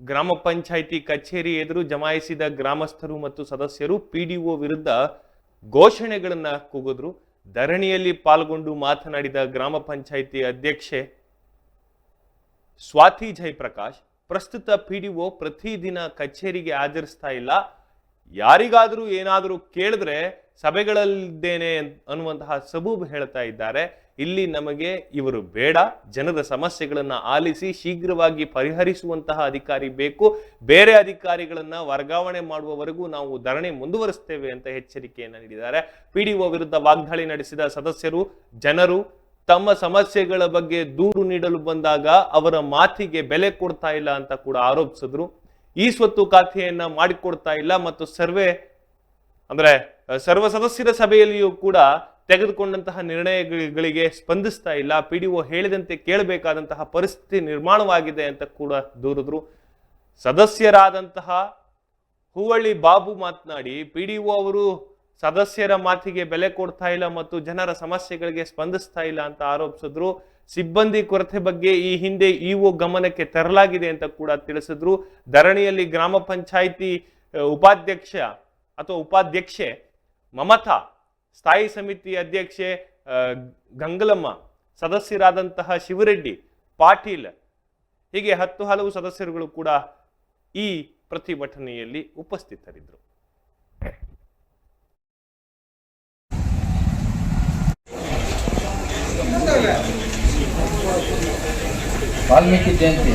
ಗ್ರಾಮ ಪಂಚಾಯಿತಿ ಕಚೇರಿ ಎದುರು ಜಮಾಯಿಸಿದ ಗ್ರಾಮಸ್ಥರು ಮತ್ತು ಸದಸ್ಯರು ಪಿಡಿಒ ವಿರುದ್ಧ ಘೋಷಣೆಗಳನ್ನ ಕೂಗಿದ್ರು. ಧರಣಿಯಲ್ಲಿ ಪಾಲ್ಗೊಂಡು ಮಾತನಾಡಿದ ಗ್ರಾಮ ಪಂಚಾಯಿತಿ ಅಧ್ಯಕ್ಷೆ ಸ್ವಾತಿ ಜಯಪ್ರಕಾಶ್, ಪ್ರಸ್ತುತ ಪಿಡಿಒ ಪ್ರತಿದಿನ ಕಚೇರಿಗೆ ಹಾಜರಿಸ್ತಾ ಇಲ್ಲ. ಯಾರಿಗಾದರೂ ಏನಾದರೂ ಕೇಳಿದ್ರೆ ಸಭೆಗಳಲ್ಲಿದ್ದೇನೆ ಅನ್ನುವಂತಹ ಸಬೂಬ್ ಹೇಳ್ತಾ ಇದ್ದಾರೆ. ಇಲ್ಲಿ ನಮಗೆ ಇವರು ಬೇಡ. ಜನರ ಸಮಸ್ಯೆಗಳನ್ನ ಆಲಿಸಿ ಶೀಘ್ರವಾಗಿ ಪರಿಹರಿಸುವಂತಹ ಅಧಿಕಾರಿ ಬೇಕು. ಬೇರೆ ಅಧಿಕಾರಿಗಳನ್ನ ವರ್ಗಾವಣೆ ಮಾಡುವವರೆಗೂ ನಾವು ಧರಣಿ ಮುಂದುವರಿಸ್ತೇವೆ ಅಂತ ಎಚ್ಚರಿಕೆಯನ್ನು ನೀಡಿದ್ದಾರೆ. ಪಿಡಿಒ ವಿರುದ್ಧ ವಾಗ್ದಾಳಿ ನಡೆಸಿದ ಸದಸ್ಯರು, ಜನರು ತಮ್ಮ ಸಮಸ್ಯೆಗಳ ಬಗ್ಗೆ ದೂರು ನೀಡಲು ಬಂದಾಗ ಅವರ ಮಾತಿಗೆ ಬೆಲೆ ಕೊಡ್ತಾ ಇಲ್ಲ ಅಂತ ಕೂಡ ಆರೋಪಿಸಿದ್ರು. ಈ ಸ್ವತ್ತು ಖಾತೆಯನ್ನ ಮಾಡಿಕೊಡ್ತಾ ಇಲ್ಲ ಮತ್ತು ಸರ್ವೆ ಅಂದ್ರೆ ಸರ್ವ ಸದಸ್ಯರ ಸಭೆಯಲ್ಲಿಯೂ ಕೂಡ ತೆಗೆದುಕೊಂಡಂತಹ ನಿರ್ಣಯಗಳಿಗೆ ಸ್ಪಂದಿಸ್ತಾ ಇಲ್ಲ. ಪಿ ಡಿ ಒ ಹೇಳಿದಂತೆ ಕೇಳಬೇಕಾದಂತಹ ಪರಿಸ್ಥಿತಿ ನಿರ್ಮಾಣವಾಗಿದೆ ಅಂತ ಕೂಡ ದೂರಿದ್ರು. ಸದಸ್ಯರಾದಂತಹ ಹೂವಳ್ಳಿ ಬಾಬು ಮಾತನಾಡಿ ಒ ಅವರು ಸದಸ್ಯರ ಮಾತಿಗೆ ಬೆಲೆ ಕೊಡ್ತಾ ಇಲ್ಲ ಮತ್ತು ಜನರ ಸಮಸ್ಯೆಗಳಿಗೆ ಸ್ಪಂದಿಸ್ತಾ ಇಲ್ಲ ಅಂತ ಆರೋಪಿಸಿದ್ರು. ಸಿಬ್ಬಂದಿ ಕೊರತೆ ಬಗ್ಗೆ ಈ ಹಿಂದೆ ಇಒ ಗಮನಕ್ಕೆ ತರಲಾಗಿದೆ ಅಂತ ಕೂಡ ತಿಳಿಸಿದ್ರು. ಧರಣಿಯಲ್ಲಿ ಗ್ರಾಮ ಪಂಚಾಯಿತಿ ಉಪಾಧ್ಯಕ್ಷ ಅಥವಾ ಉಪಾಧ್ಯಕ್ಷೆ ಮಮತಾ, ಸ್ಥಾಯಿ ಸಮಿತಿ ಅಧ್ಯಕ್ಷೆ ಗಂಗಲಮ್ಮ, ಸದಸ್ಯರಾದಂತಹ ಶಿವರೆಡ್ಡಿ, ಪಾಟೀಲ್, ಹೀಗೆ ಹತ್ತು ಹಲವು ಸದಸ್ಯರುಗಳು ಕೂಡ ಈ ಪ್ರತಿಭಟನೆಯಲ್ಲಿ ಉಪಸ್ಥಿತರಿದ್ದರು. ವಾಲ್ಮೀಕಿ ಜಯಂತಿ.